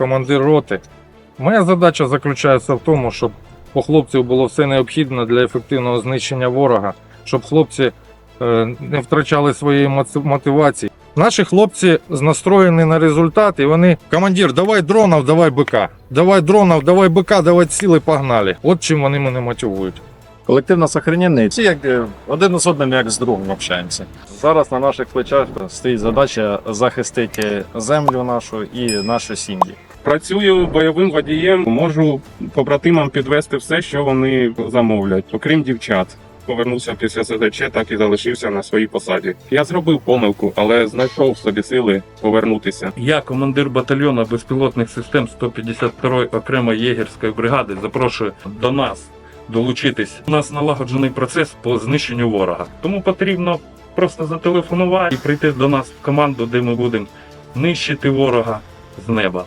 командир роти. Моя задача заключається в тому, щоб у хлопців було все необхідне для ефективного знищення ворога, щоб хлопці е, не втрачали своєї мотивації. Наші хлопці настроєні на результат, і вони командир, давай дронів, давай бика. Давай дронів, давай бика, давай ціли, погнали. От чим вони мене мотивують. Колектив нас охрененний. Всі як е, один з одним, як з другом общаємося. Зараз на наших плечах стоїть задача захистити землю нашу і наші сім'ї. Працюю бойовим водієм, можу побратимам підвести все, що вони замовлять, окрім дівчат. Повернувся після СЗЧ, так і залишився на своїй посаді. Я зробив помилку, але знайшов собі сили повернутися. Я, командир батальйону безпілотних систем 152-ї окремої єгерської бригади, запрошую до нас долучитись. У нас налагоджений процес по знищенню ворога. Тому потрібно просто зателефонувати і прийти до нас в команду, де ми будемо нищити ворога з неба.